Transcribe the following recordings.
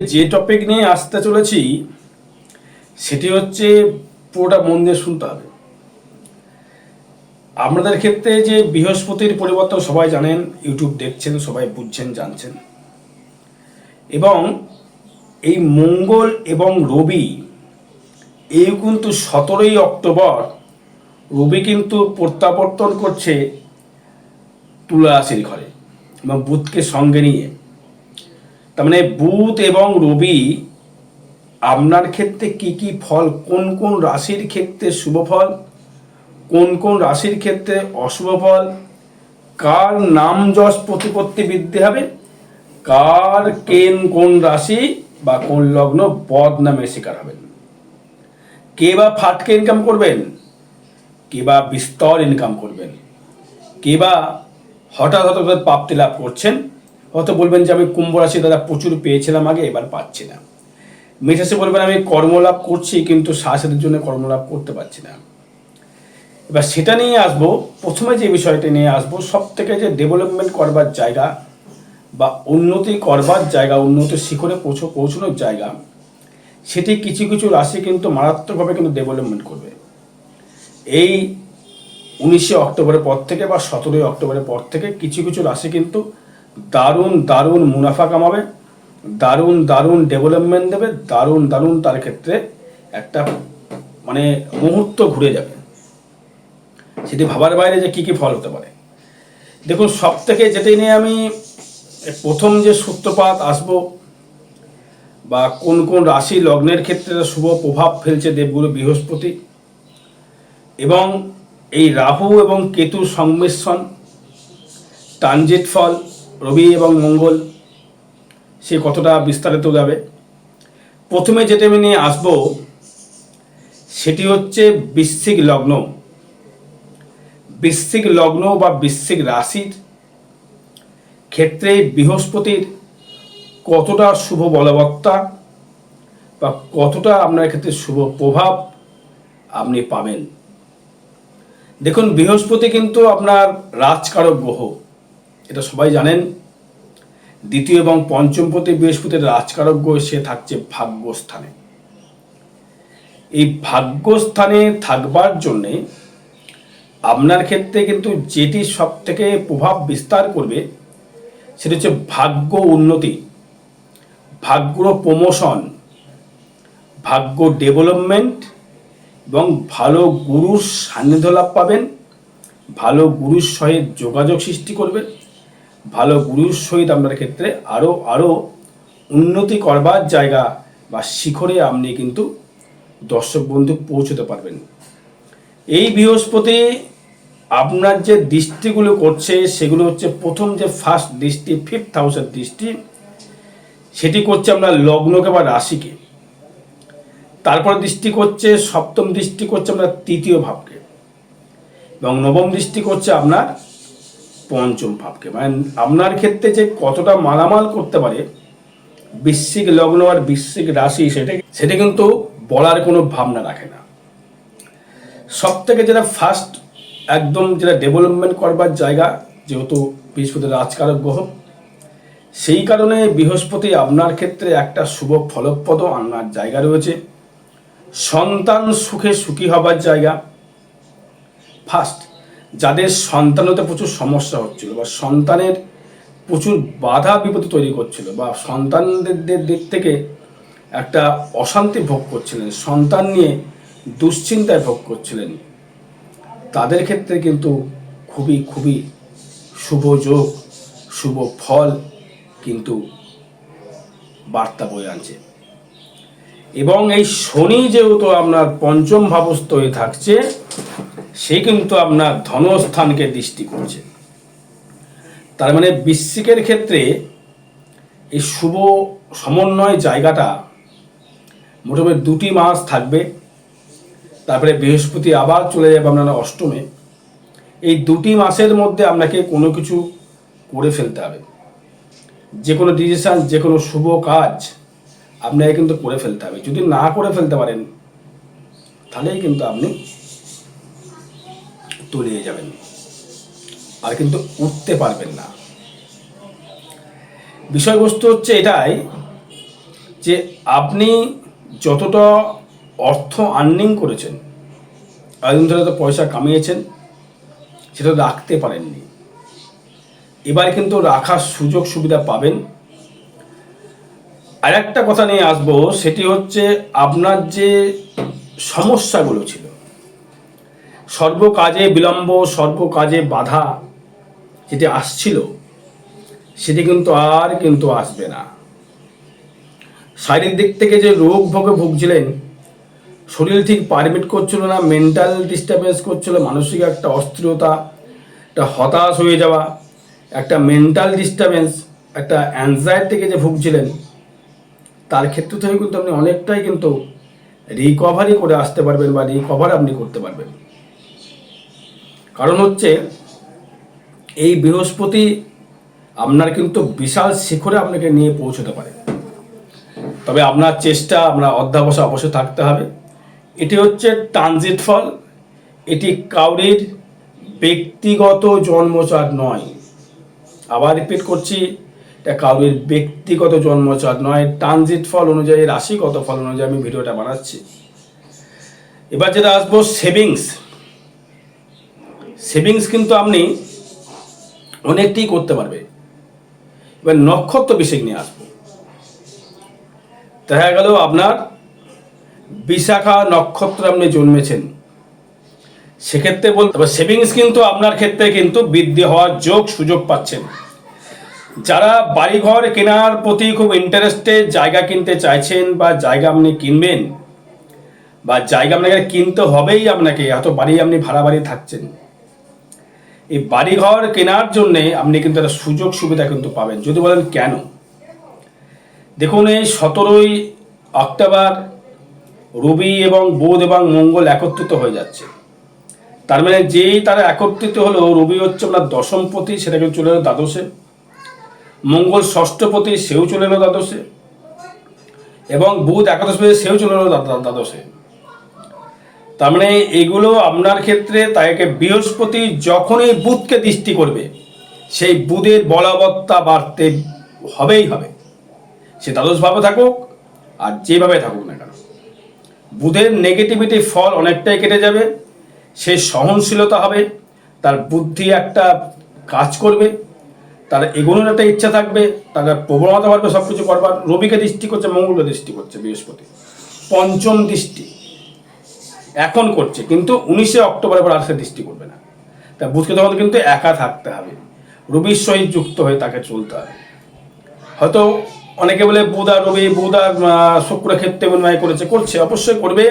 যে টপিক নিয়ে আসতে চলেছি, সেটি হচ্ছে পুরোটা মন দিয়ে শুনতে হবে। আপনাদের ক্ষেত্রে যে বৃহস্পতির পরিবর্তন সবাই জানেন, ইউটিউব দেখছেন, সবাই বুঝছেন, জানছেন। এবং এই মঙ্গল এবং রবি এই কিন্তু সতেরোই অক্টোবর, রবি কিন্তু প্রত্যাবর্তন করছে তুলা রাশির ঘরে এবং বুধকে সঙ্গে নিয়ে। তার মানে বুধ এবং রবি আপনার ক্ষেত্রে কি কি ফল, কোন কোন রাশির ক্ষেত্রে শুভ ফল, কোন কোন রাশির ক্ষেত্রে অশুভ ফল, কার নাম যশ প্রতিপত্তি বৃদ্ধি হবে, কার কেন কোন রাশি বা কোন লগ্ন বদ নামে শিকার হবেন। কে বা ফাটকে ইনকাম করবেন, কে বা বিস্তর ইনকাম করবেন, কে বা হঠাৎ হঠাৎ প্রাপ্তি লাভ করছেন হয়তো বলবেন যে আমি কুম্ভ রাশি দাদা প্রচুর পেয়েছিলাম আগে, এবার পাচ্ছি না। মেষাসে বলবেন, আমি কর্মলাভ করছি, কিন্তু শ্বাসের জন্য কর্মলাভ করতে পারছি না। এবার সেটা নিয়ে আসব, প্রথমে যে বিষয়টা নিয়ে আসব সব থেকে যে ডেভেলপমেন্ট করবার জায়গা বা উন্নতি করবার জায়গা উন্নতির শিখরে পৌঁছ, পৌঁছানোর জায়গা, সেটি কিছু কিছু রাশি কিন্তু মারাত্মকভাবে কিন্তু ডেভেলপমেন্ট করবে। এই উনিশে অক্টোবরের পর থেকে বা সতেরোই অক্টোবরের পর থেকে কিছু কিছু রাশি কিন্তু দারুণ দারুণ মুনাফা কামাবে, দারুণ দারুণ ডেভেলপমেন্ট দেবে, দারুণ দারুণ তার ক্ষেত্রে একটা মানে মুহূর্ত ঘুরে যাবে। সেটি ভাবার বাইরে যে কি কি ফল হতে পারে। দেখুন সব থেকে যেটি নিয়ে আমি প্রথম যে সূত্রপাত আসব বা কোন কোন রাশি লগ্নের ক্ষেত্রে শুভ প্রভাব ফেলছে দেবগুরু বৃহস্পতি এবং এই রাহু এবং কেতু সংমিশ্রণ, ট্রানজিট ফল রবি এবং মঙ্গল, সে কতটা বিস্তারিত যাবে? প্রথমে যেটা আমি নিয়ে আসব, সেটি হচ্ছে বৃশ্চিক লগ্ন। বৃশ্চিক লগ্ন বা বৃশ্চিক রাশির ক্ষেত্রে বৃহস্পতির কতটা শুভ বলবত্তা বা কতটা আপনার ক্ষেত্রে শুভ প্রভাব আপনি পাবেন। দেখুন, বৃহস্পতি কিন্তু আপনার রাজকারক গ্রহ। এটা সবাই জানেন, দ্বিতীয় এবং পঞ্চম পতি বৃহস্পতির রাজকারক গ্রহ সে থাকছে ভাগ্যস্থানে। এই ভাগ্যস্থানে থাকবার জন্যে আপনার ক্ষেত্রে কিন্তু যেটি সব থেকে প্রভাব বিস্তার করবে, সেটা হচ্ছে ভাগ্য উন্নতি, ভাগ্য প্রমোশন, ভাগ্য ডেভেলপমেন্ট এবং ভালো গুরুর সান্নিধ্য লাভ পাবেন, ভালো গুরুর সহিত যোগাযোগ সৃষ্টি করবে ভালো গুরুর সহিত আপনার ক্ষেত্রে আরও আরও উন্নতি করবার জায়গা বা শিখরে আপনি কিন্তু দর্শক বন্ধু পৌঁছতে পারবেন। এই বৃহস্পতি আপনার যে দৃষ্টিগুলো করছে, সেগুলো হচ্ছে প্রথম যে ফার্স্ট দৃষ্টি ফিফথ হাউসের দৃষ্টি, সেটি করছে আপনার লগ্নকে বা রাশিকে। তারপর দৃষ্টি করছে, সপ্তম দৃষ্টি করছে আপনার তৃতীয় ভাবকে। এবং নবম দৃষ্টি করছে আপনার পঞ্চম ভাবকে। মানে আপনার ক্ষেত্রে যে কতটা মালামাল করতে পারে বিশ্বিক লগ্ন আর বিশ্বিক রাশি, সেটা সেটা কিন্তু বলার কোনো ভাবনা রাখে না। সব থেকে যেটা ফার্স্ট একদম যেটা ডেভেলপমেন্ট করবার জায়গা, যেহেতু বৃহস্পতি রাজকারক গ্রহ, সেই কারণে বৃহস্পতি আপনার ক্ষেত্রে একটা শুভ ফলপ্রদ আনার জায়গা রয়েছে। সন্তান সুখে সুখী হবার জায়গা। ফার্স্ট যাদের সন্তান হতে প্রচুর সমস্যা হচ্ছিল বা সন্তানের প্রচুর বাধা বিপত্তি তৈরি করছিল বা সন্তানদের দিক থেকে একটা অশান্তি ভোগ করছিলেন, সন্তান নিয়ে দুশ্চিন্তায় ভোগ করছিলেন, তাদের ক্ষেত্রে কিন্তু খুবই খুবই শুভ যোগ, শুভ ফল কিন্তু বার্তা বয়ে আনছে। এবং এই শনি যেহেতু আপনার পঞ্চম ভাবস্থ হয়ে থাকছে সে কিন্তু আপনার ধনস্থানকে দৃষ্টি করছে। তার মানে বৃশ্চিকের ক্ষেত্রে এই শুভ সমন্বয় জায়গাটা মোটামুটি দুটি মাস থাকবে। তারপরে বৃহস্পতি আবার চলে যাবে আপনার অষ্টমে। এই দুটি মাসের মধ্যে আপনাকে কোনো কিছু করে ফেলতে হবে। যে কোনো ডিসিশান যে কোনো শুভ কাজ আপনাকে কিন্তু করে ফেলতে হবে। যদি না করে ফেলতে পারেন, তাহলেই কিন্তু আপনি তলিয়ে যাবেন। আর কিন্তু উঠতে পারবেন না। বিষয়বস্তু হচ্ছে এটাই যে আপনি যতটা অর্থ আর্নিং করেছেন এতদিন ধরে তো পয়সা কামিয়েছেন, সেটা রাখতে পারেননি। এবার কিন্তু রাখার সুযোগ সুবিধা পাবেন। আর একটা কথা নিয়ে আসব, সেটি হচ্ছে আপনার যে সমস্যাগুলো ছিল সর্বকাজে বিলম্ব, সর্বকাজে বাধা যেটি আসছিল, সেটি কিন্তু আর কিন্তু আসবে না। শারীরিক দিক থেকে যে রোগ ভোগে ভুগছিলেন, শরীর ঠিক পারমিট করছিল না মেন্টাল ডিস্টারবেন্স করছিল, মানসিক একটা অস্থিরতা, একটা হতাশ হয়ে যাওয়া, একটা মেন্টাল ডিস্টারবেন্স একটা অ্যাংজাইটি থেকে যে ভুগছিলেন, তার ক্ষেত্রে থেকে কিন্তু আপনি অনেকটাই কিন্তু রিকভারি করে আসতে পারবেন বা রিকভার আপনি করতে পারবেন। কারণ হচ্ছে, এই বৃহস্পতি আপনার কিন্তু বিশাল শিখরে আপনাকে নিয়ে পৌঁছতে পারে। তবে আপনার চেষ্টা, আপনার অধ্যাবসা অবশ্যই থাকতে হবে। এটি হচ্ছে ট্রানজিট ফল। এটি কাউরির ব্যক্তিগত জন্মচার নয়। আবার রিপিট করছি, এটা কাউরির ব্যক্তিগত জন্মচার নয়। ট্রানজিট ফল অনুযায়ী, রাশিগত ফল অনুযায়ী আমি ভিডিওটা বানাচ্ছি। এবার যেটা আসব সেভিংস। সেভিংস কিন্তু আপনি অনেকটাই করতে পারবে। এবার নক্ষত্র বিষয় নিয়ে আসব। দেখা গেল আপনার বিশাখা নক্ষত্র আপনি জন্মেছেন। সেক্ষেত্রে বলতে সেভিংস কিন্তু আপনার ক্ষেত্রে কিন্তু বৃদ্ধি হওয়ার যোগ সুযোগ পাচ্ছেন। যারা বাড়িঘর কেনার প্রতি খুব ইন্টারেস্টেড জায়গা কিনতে চাইছেন বা জায়গা আপনি কিনবেন, বা জায়গা আপনাকে কিনতে হবেই আপনাকে, এত বাড়ি আপনি ভাড়া বাড়ি থাকছেন। এই বাড়িঘর কেনার জন্যে আপনি কিন্তু একটা সুযোগ সুবিধা কিন্তু পাবেন। যদি বলেন কেন? দেখুন, এই সতেরোই অক্টোবর রবি এবং বুধ এবং মঙ্গল একত্রিত হয়ে যাচ্ছে। তার মানে যেই তারা একত্রিত হলো, রবি হচ্ছে আপনার দশমপতি সেটা কিন্তু চলে এলো দ্বাদশে। মঙ্গল ষষ্ঠপতি সেও চলে এলো দ্বাদশে। এবং বুধ একাদশপতি সেও চলে এলো দ্বাদশে। তার মানে এগুলো আপনার ক্ষেত্রে তাকে বৃহস্পতি যখনই বুধকে দৃষ্টি করবে, সেই বুধের বলবত্তা বাড়তে হবেই হবে। সে দ্বাদশভাবে থাকুক, আর যেভাবে থাকুক না কেন। বুধের নেগেটিভিটি ফল অনেকটাই কেটে যাবে, সে সহনশীলতা হবে, তার বুদ্ধি একটা কাজ করবে, তার এগোনোর একটা ইচ্ছা থাকবে তার প্রবণতা বাড়বে সব কিছু করবার। রবিকে দৃষ্টি করছে, মঙ্গলকে দৃষ্টি করছে বৃহস্পতি। পঞ্চম দৃষ্টি। এখন করছে, কিন্তু উনিশে অক্টোবরের পর আর সে দৃষ্টি করবে না। তা বুধকে তখন কিন্তু একা থাকতে হবে। রবির সহিত যুক্ত হয়ে তাকে চলতে হবে। হয়তো অনেকে বলে আর রবি, বুধ শুক্র ক্ষেত্রে বিনিময় করেছে, করছে, অবশ্যই করবে।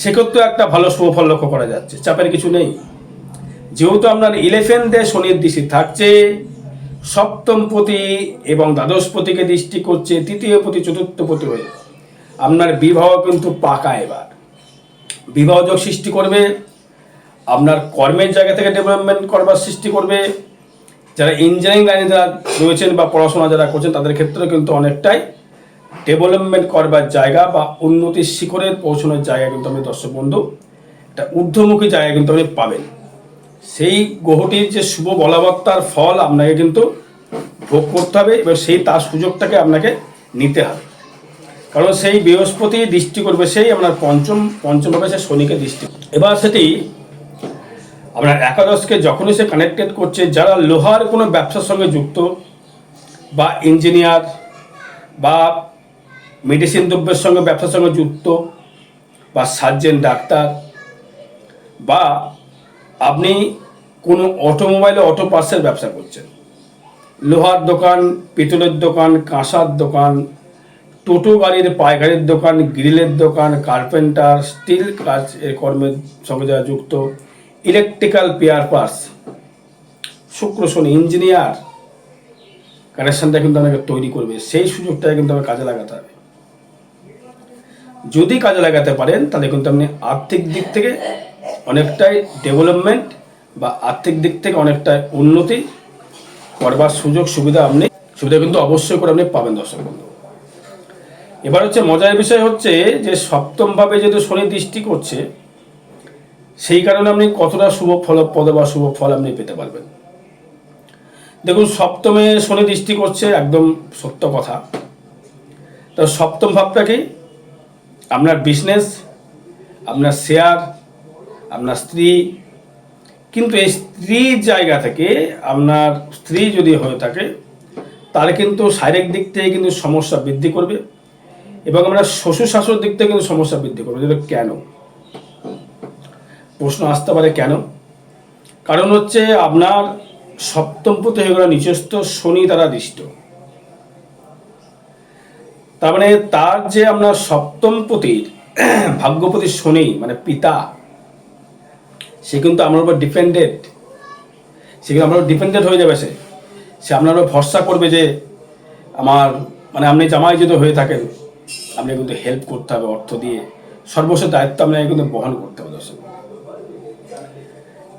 সেক্ষেত্রে একটা ভালো সুফল লক্ষ্য করা যাচ্ছে, চাপের কিছু নেই। যেহেতু আপনার ইলেভেন দে শনির দৃষ্টি থাকছে, সপ্তম পতি এবং দ্বাদশ পতিকে দৃষ্টি করছে, তৃতীয় পতি, চতুর্থ পতি হয়ে। আপনার বিবাহ কিন্তু পাকা এবার। বিবাহ যোগ সৃষ্টি করবে, আপনার কর্মের জায়গা থেকে ডেভেলপমেন্ট করবার সৃষ্টি করবে, যারা ইঞ্জিনিয়ারিং লাইনে যারা রয়েছেন বা পড়াশোনা যারা করছেন, তাদের ক্ষেত্রে কিন্তু অনেকটাই ডেভেলপমেন্ট করবার জায়গা বা উন্নতির শিখরের পৌঁছানোর জায়গা কিন্তু আমি দর্শক বন্ধু, একটা ঊর্ধ্বমুখী জায়গা কিন্তু আপনি পাবেন। সেই গ্রহটির যে শুভ বলাবত্তার ফল আপনাকে কিন্তু ভোগ করতে হবে, এবার সেই তার সুযোগটাকে আপনাকে নিতে হবে। কারণ সেই বৃহস্পতি দৃষ্টি করবে সেই আপনার পঞ্চম পঞ্চম ভাবে সে শনিকে দৃষ্টি। এবার সেটি আপনার একাদশকে যখনই সে কানেক্টেড করছে, যারা লোহার কোনো ব্যবসার সঙ্গে যুক্ত, বা ইঞ্জিনিয়ার বা মেডিসিন দ্রব্যের সঙ্গে ব্যবসার সঙ্গে যুক্ত, বা সার্জেন ডাক্তার, বা আপনি কোনো অটোমোবাইলে অটো পার্সের ব্যবসা করছেন লোহার দোকান, পিতলের দোকান, কাঁসার দোকান টোটো গাড়ির পায়গাড়ির দোকান, গ্রিলের দোকান, কার্পেন্টার, স্টিল কাজ এর কর্মের সঙ্গে যারা যুক্ত। ইলেকট্রিক্যাল পেয়ার পার্স শুক্র শনি ইঞ্জিনিয়ার কানেকশনটা কিন্তু আমাকে তৈরি করবে। সেই সুযোগটা কিন্তু আমাকে কাজে লাগাতে হবে। যদি কাজে লাগাতে পারেন, তাহলে কিন্তু আপনি আর্থিক দিক থেকে অনেকটাই ডেভেলপমেন্ট বা আর্থিক দিক থেকে অনেকটাই উন্নতি করবার সুযোগ সুবিধা আপনি, সুবিধা কিন্তু অবশ্যই করে আপনি পাবেন দর্শক বন্ধু। এবার হচ্ছে মজার বিষয় হচ্ছে যে সপ্তমভাবে যেহেতু শনি দৃষ্টি করছে, সেই কারণে আপনি কতটা শুভ ফলপ্রদ বা শুভ ফল আপনি পেতে পারবেন। দেখুন, সপ্তমে শনি দৃষ্টি করছে, একদম সত্য কথা। তো সপ্তম ভাবটা কি? আপনার বিজনেস আপনার শেয়ার আপনার স্ত্রী। কিন্তু এই স্ত্রীর জায়গা থেকে, আপনার স্ত্রী যদি হয়ে থাকে তাহলে কিন্তু শারীরিক দিক থেকে কিন্তু সমস্যা বৃদ্ধি করবে। এবং আমরা শ্বশুর শাশুর দিক থেকে কিন্তু সমস্যা বৃদ্ধি করব। যেটা কেন? প্রশ্ন আসতে পারে কেন? কারণ হচ্ছে আপনার সপ্তমপতি হয়ে গেল নিচস্থ শনি দ্বারা দৃষ্ট। তার মানে তার যে আপনার সপ্তমপতির ভাগ্যপতি শনি মানে পিতা, সে কিন্তু আমার উপর ডিপেন্ডেড। সে কিন্তু আমার ডিপেন্ডেড হয়ে যাবে সে। সে আপনার ভরসা করবে যে আমার মানে আপনি জামাই যদি হয়ে থাকেন। আপনি কিন্তু হেল্প করতে হবে, অর্থ দিয়ে। সর্বস্ব দায়িত্ব আপনাকে কিন্তু বহন করতে হবে, দর্শক।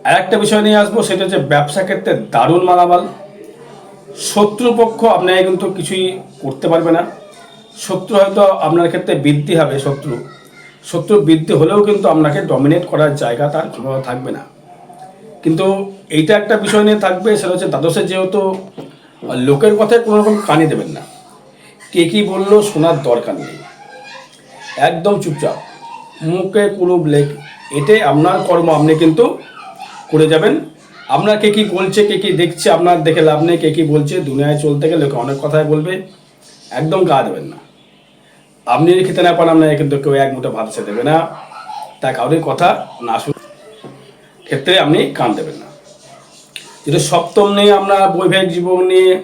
আর একটা বিষয় নিয়ে আসব, সেটা হচ্ছে ব্যবসা ক্ষেত্রে দারুণ মালামাল। শত্রুপক্ষ আপনাকে কিন্তু কিছুই করতে পারবে না। শত্রু হয়তো আপনার ক্ষেত্রে বৃদ্ধি হবে, শত্রু। শত্রু বৃদ্ধি হলেও কিন্তু আপনাকে ডমিনেট করার জায়গা তার ক্ষমতা থাকবে না। কিন্তু এইটা একটা বিষয় নিয়ে থাকবে, সেটা হচ্ছে দ্বাদশে যেহেতু লোকের কথায় কোনো রকম কানে দেবেন না। কে কী বলল শোনার দরকার নেই। একদম চুপচাপ। মুখে কোনো ব্লেক এটাই আপনার কর্ম, আপনি কিন্তু করে যাবেন। আপনার কে কী বলছে, কে কী দেখছে, আপনার দেখে লাভ নেই, কে কী বলছে, দুনিয়ায় চলতে গেলে অনেক কথাই বলবে। একদম গা দেবেন না। আপনি যদি খেতে না পান আপনাকে কিন্তু কেউ এক মুঠো ভাত সে দেবে না। তা কাউরির কথা না শুনে ক্ষেত্রে আপনি কান দেবেন না। যেটা সপ্তম নিয়ে আপনার বৈবাহিক জীবন নিয়ে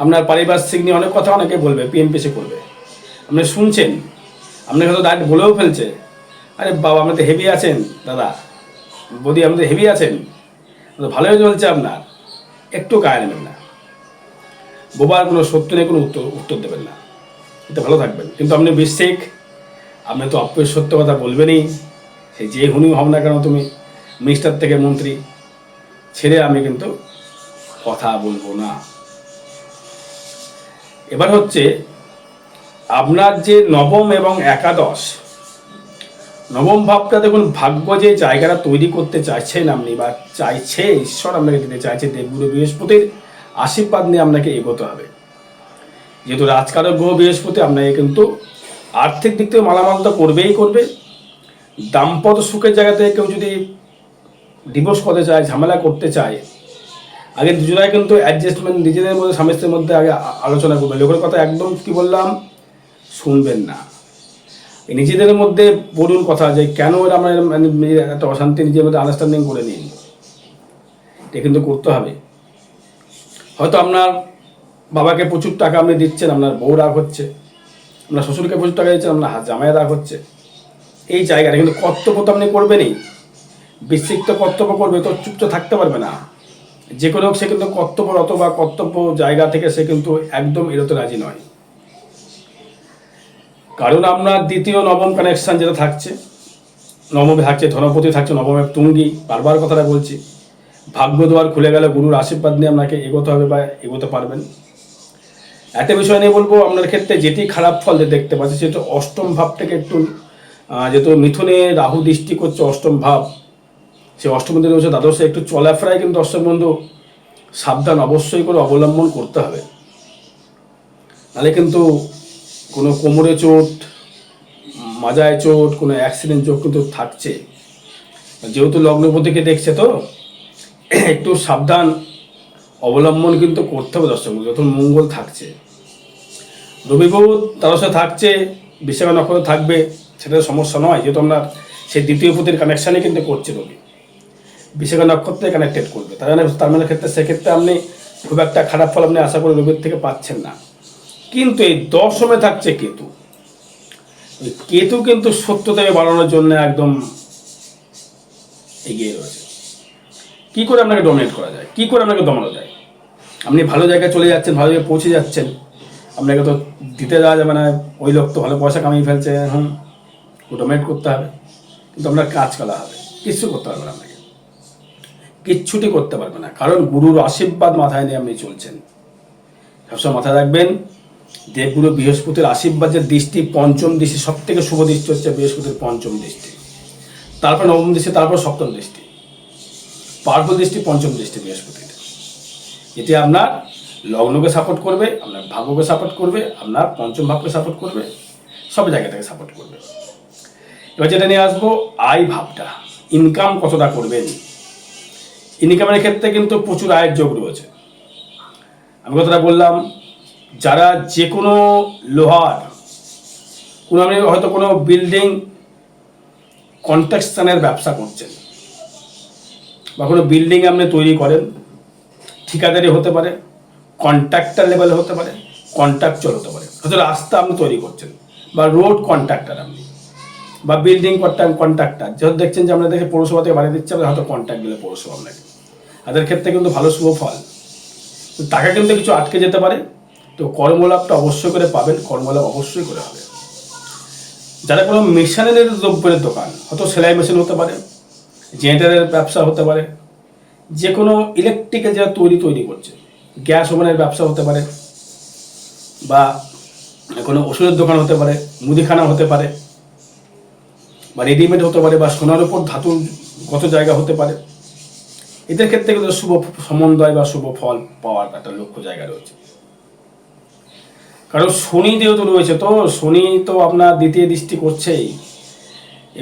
আপনার পারিপার্শ্বিক নিয়ে অনেক কথা অনেকে বলবে পিএমপিসি করবে। আপনি শুনছেন? আপনি হয়তো ডাইরেক্ট বলেও ফেলছে। আরে বাবা, আপনি তো হেভি আছেন, দাদা। বৌদি, আপনি তো হেভি আছেন। ভালোই চলছে আপনার। একটু গায়ে নেবেন না। বোবার কোনো সত্য নেই, কোনো উত্তর উত্তর দেবেন না। এতে ভালো থাকবেন। কিন্তু আপনি বিশ্বাস, আপনি তো অপ্রিয় সত্য কথা বলবেনই। সে যে হুনি হব না কেন তুমি মিনিস্টার থেকে মন্ত্রী, ছেড়ে আমি কিন্তু কথা বলব না। এবার হচ্ছে আপনার যে নবম এবং একাদশ, নবম ভাবটা দেখুন, ভাগ্য যে জায়গাটা তৈরি করতে চাইছেন আপনি বা চাইছে, ঈশ্বর আপনাকে দিতে চাইছে দেবগুরু বৃহস্পতির আশীর্বাদ নিয়ে আপনাকে এগোতে হবে। যেহেতু রাজকারক গ্রহ বৃহস্পতি আপনাকে কিন্তু আর্থিক দিক থেকে মালামাল তো করবেই করবে। দাম্পত্য সুখের জায়গা থেকে কেউ যদি ডিভোর্স করতে চায়, ঝামেলা করতে চায় আগে দুজনাই কিন্তু অ্যাডজাস্টমেন্ট নিজেদের মধ্যে স্বামী মধ্যে আগে আলোচনা করবে। লোকের কথা একদম কি বললাম? শুনবেন না। নিজেদের মধ্যে বলুন কথা যে কেন এরা আমরা মানে নিজের একটা অশান্তি নিজের মধ্যে আন্ডারস্ট্যান্ডিং করে নিন এটা কিন্তু করতে হবে। হয়তো আপনার বাবাকে প্রচুর টাকা আপনি দিচ্ছেন, আপনার বউ রাগ হচ্ছে, আপনার শ্বশুরকে প্রচুর টাকা দিচ্ছেন, আপনার জামাই রাগ হচ্ছে। এই জায়গাটা কিন্তু কর্তব্য তো আপনি করবেনই। বৃশ্চিক তো কর্তব্য করবে, তো চুপচাপ থাকতে পারবে না। যে কোনো হোক সে কিন্তু কর্তব্যরত বা কর্তব্য জায়গা থেকে সে কিন্তু একদম এড়োতে রাজি নয়। কারণ আপনার দ্বিতীয় নবম কানেকশান যেটা থাকছে, নবমে থাকছে ধনপতি, থাকছে নবমে তুঙ্গি, বারবার কথাটা বলছি। ভাগ্য দ্বার খুলে গেলে গুরুর আশীর্বাদ নিয়ে আপনাকে এগোতে হবে বা এগোতে পারবেন। একটা বিষয় নিয়ে বলব, আপনার ক্ষেত্রে যেটি খারাপ ফল যে দেখতে পাচ্ছি, সেটা অষ্টম ভাব থেকে একটু যেহেতু মিথুনে রাহু দৃষ্টি করছে অষ্টম ভাব সে অষ্টম দিনে রয়েছে দ্বাদশে একটু চলাফেরায় কিন্তু দর্শক বন্ধু, সাবধান অবশ্যই করে অবলম্বন করতে হবে। নাহলে কিন্তু কোনো কোমরে চোট, মাজায় চোট, কোনো অ্যাক্সিডেন্ট চোট কিন্তু থাকছে। যেহেতু লগ্নপতিকে দেখছে তো, একটু সাবধান অবলম্বন কিন্তু করতে হবে দর্শক যখন মঙ্গল থাকছে। রবিবাবু তার সাথে থাকছে, বিশাখা নক্ষত্র থাকবে, সেটা সমস্যা নয়, যেহেতু আমরা সেই দ্বিতীয় পতির কানেকশানে কিন্তু করছে রবি। বিশাখা নক্ষত্রে কানেক্টেড করবে। তার মানে তার মানে ক্ষেত্রে সেক্ষেত্রে আপনি খুব একটা খারাপ ফল আপনি আশা করি রবির থেকে পাচ্ছেন না। কিন্তু এই দশমে থাকছে কেতু। কেতু কিন্তু সত্যতাকে বাড়ানোর জন্য একদম এগিয়ে রয়েছে। কি করে আপনাকে ডমিনেট করা যায়? কি করে আপনাকে দমানো যায়? আপনি ভালো জায়গায় চলে যাচ্ছেন, ভালো জায়গায় পৌঁছে যাচ্ছেন। আপনাকে তো দিতে দেওয়া যাবে না, ওই লোক তো ভালো পয়সা কামিয়ে ফেলছে হুম ডমিনেট করতে হবে। কিন্তু আপনার কাজ করা হবে কিচ্ছু করতে না আপনাকে। কিচ্ছুটি করতে পারবে না। কারণ গুরুর আশীর্বাদ মাথায় নিয়ে আপনি চলছেন। সবসময় মাথায় রাখবেন, দেবগুরু বৃহস্পতির আশীর্বাদ যে দৃষ্টি, পঞ্চম দৃষ্টি সব থেকে শুভ দৃষ্টি হচ্ছে বৃহস্পতির পঞ্চম দৃষ্টি। তারপর নবম দৃষ্টি, তারপর সপ্তম দৃষ্টি। পার্বল দৃষ্টি, পঞ্চম দৃষ্টি বৃহস্পতির। এটি আপনার লগ্নকে সাপোর্ট করবে, আপনার ভাগ্যকে সাপোর্ট করবে, আপনার পঞ্চম ভাবকে সাপোর্ট করবে, সব জায়গা থেকে সাপোর্ট করবে। এবার যেটা নিয়ে আসব, আয় ভাবটা। ইনকাম কতটা করবেন? ইনকামের ক্ষেত্রে কিন্তু প্রচুর আয়ের যোগ রয়েছে। আমি কথাটা বললাম, যারা যে কোনো লোহার, কোনো আপনি হয়তো কোনো বিল্ডিং কনস্ট্রাকশনের ব্যবসা করছেন, বা কোনো বিল্ডিং আপনি তৈরি করেন, ঠিকাদারি হতে পারে, কন্ট্রাক্টর লেভেলে হতে পারে কন্ট্রাকচুয়াল হতে পারে, হয়তো রাস্তা আপনি তৈরি করছেন, বা রোড কন্ট্রাক্টর আপনি, বা বিল্ডিং কন্ট্রাক্টর, যেহেতু দেখছেন যে আমরা দেখে পৌরসভা থেকে বাড়ি দিচ্ছে আমরা হয়তো কন্ট্রাক্ট দিলে পৌরসভা আপনাকে তাদের ক্ষেত্রে কিন্তু ভালো শুভ ফল। তো টাকা কিন্তু কিছু আটকে যেতে পারে। তো কর্মলাভটা অবশ্যই করে পাবেন, কর্মলাভ অবশ্যই করে হবে। যারা কোনো মেশিনারি দ্রব্যের দোকান, হয়তো সেলাই মেশিন হতে পারে, জেনারেটারের ব্যবসা হতে পারে যে কোনো ইলেকট্রিক্যাল যারা তৈরি তৈরি করছে, গ্যাস ওভেনের ব্যবসা হতে পারে, বা কোনো ওষুধের দোকান হতে পারে, মুদিখানা হতে পারে, বা রেডিমেড হতে পারে, বা সোনার উপর ধাতুগত জায়গা হতে পারে এদের ক্ষেত্রে কিন্তু শুভ সমন্বয় বা শুভ ফল পাওয়ার একটা লক্ষ্য জায়গা রয়েছে। কারণ শনি যেহেতু রয়েছে, তো শনি তো আপনার দ্বিতীয় দৃষ্টি করছেই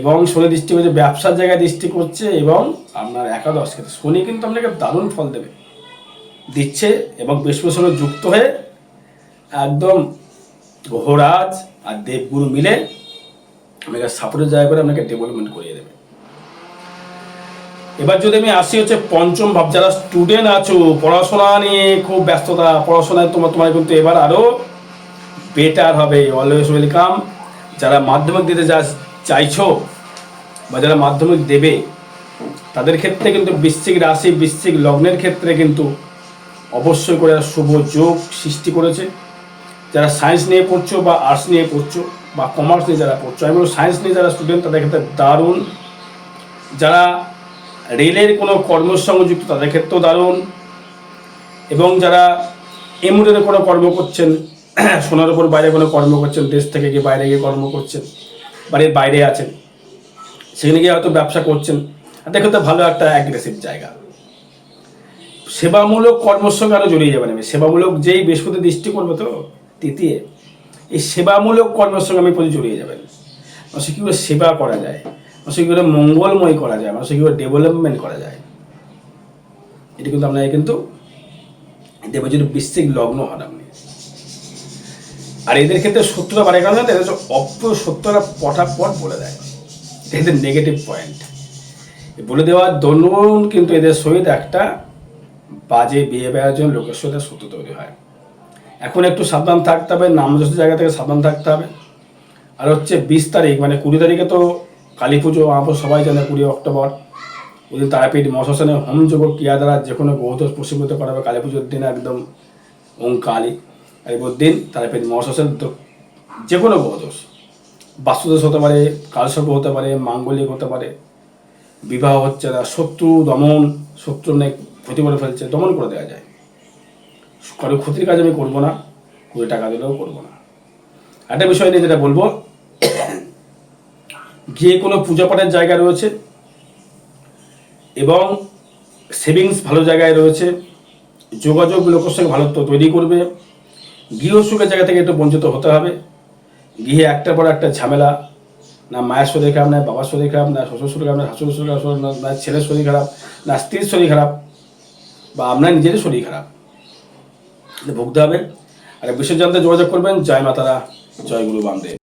এবং শনি দৃষ্টি করছে, ব্যবসার জায়গায় দৃষ্টি করছে এবং আপনার একাদশ ক্ষেত্রে শনি কিন্তু আপনাকে দারুণ ফল দেবে, দিচ্ছে এবং বৃহস্পতির সঙ্গে যুক্ত হয়ে একদম গ্রহরাজ আর দেবগুরু মিলে আপনাকে সাপোর্টের জায়গা করে আপনাকে ডেভেলপমেন্ট করিয়ে এবার যদি আমি আসি হচ্ছে পঞ্চম ভাব, যারা স্টুডেন্ট আছো, পড়াশোনা নিয়ে খুব ব্যস্ততা, পড়াশোনায় তোমার তোমার কিন্তু এবার আরও বেটার হবে অলওয়েজ ওয়েলকাম যারা মাধ্যমিক দিতে যা, চাইছো বা যারা মাধ্যমিক দেবে, তাদের ক্ষেত্রে কিন্তু বৃশ্চিক রাশি, বৃশ্চিক লগ্নের ক্ষেত্রে কিন্তু অবশ্যই করে শুভ যোগ সৃষ্টি করেছে। যারা সায়েন্স নিয়ে পড়ছো বা আর্টস নিয়ে পড়ছো বা কমার্স নিয়ে যারা পড়ছো আমি সায়েন্স নিয়ে যারা স্টুডেন্ট তাদের ক্ষেত্রে দারুণ। যারা রেলের কোনো কর্মের যুক্ত, তাদের ক্ষেত্রেও দারুণ। এবং যারা এমুরের কোনো কর্ম করছেন, সোনার উপর বাইরে কোনো কর্ম করছেন, দেশ থেকে গিয়ে বাইরে গিয়ে কর্ম করছেন, বাড়ির বাইরে আছেন, সেখানে গিয়ে হয়তো ব্যবসা করছেন দেখো তো ভালো একটা অ্যাগ্রেসিভ জায়গা। সেবামূলক কর্মের সঙ্গে আরও জড়িয়ে যাবেন আমি সেবামূলক যেই বৃহস্পতি দৃষ্টি করবে তো, তৃতীয়, এই সেবামূলক কর্মের সঙ্গে আমি প্রতি জড়িয়ে যাবেন। সে কীভাবে সেবা করা যায়? মানুষের কী মঙ্গলময় করা যায় মানুষের কী করে ডেভেলপমেন্ট করা যায়। এটি কিন্তু আপনাকে কিন্তু দেবে যদি বৃশ্চিক লগ্ন হন আপনি আর এদের ক্ষেত্রে সত্যটা বাড়ে কারণ এদের হচ্ছে অপ্রিয় সত্যটা পটাপট বলে দেয়। এদের নেগেটিভ পয়েন্ট বলে দেওয়ার দরুন কিন্তু এদের সহিত একটা বাজে বিয়ে বেড়ার জন্য লোকের সাথে সত্য তৈরি হয়। এখন একটু সাবধান থাকতে হবে নামযশ জায়গা থেকে সাবধান থাকতে হবে। আর হচ্ছে বিশ তারিখ মানে কুড়ি তারিখে তো কালী পুজো আমার সবাই জানে কুড়ি অক্টোবর। ওই তারাপীঠ মশাসনে হোম যোগ ক্রিয়া দ্বারা যে কোনো গ্রহদোষ প্রশীভূত করা হবে কালী পুজোর দিন একদম ওম কালী। কালীপুর দিন তারাপীঠ মশাসের যে কোনো গ্রহদোষ। বাস্তুদোষ হতে পারে, কালসর্প হতে পারে, মাঙ্গলিক হতে পারে। বিবাহ হচ্ছে না, শত্রু, দমন, শত্রু অনেক ক্ষতি করে ফেলছে, দমন করে দেওয়া যায়। কারও ক্ষতির কাজ আমি করব না, কুড়ি টাকা দিলেও করব না। একটা বিষয় নিয়ে যেটা বলব গিয়ে কোনো পূজা পাঠের জায়গা রয়েছে এবং সেভিংস ভালো জায়গায় রয়েছে, যোগাযোগ লোকের সঙ্গে ভালো তৈরি করবে গৃহসুখের জায়গা থেকে একটু বঞ্চিত হতে হবে, গৃহে একটার পর একটা ঝামেলা, না মায়ের শরীর খারাপ, না বাবার শরীর খারাপ, না শ্বশুর শরীর খারাপ, না শাশুড়ির শরীর খারাপ, না ছেলের শরীর খারাপ, না স্ত্রীর শরীর খারাপ, বা আপনার নিজেরই শরীর খারাপ। ভুগতে হবে। আর বিশেষ জানতে যোগাযোগ করবেন। জয় মাতারা, জয় গুরু বামদেব।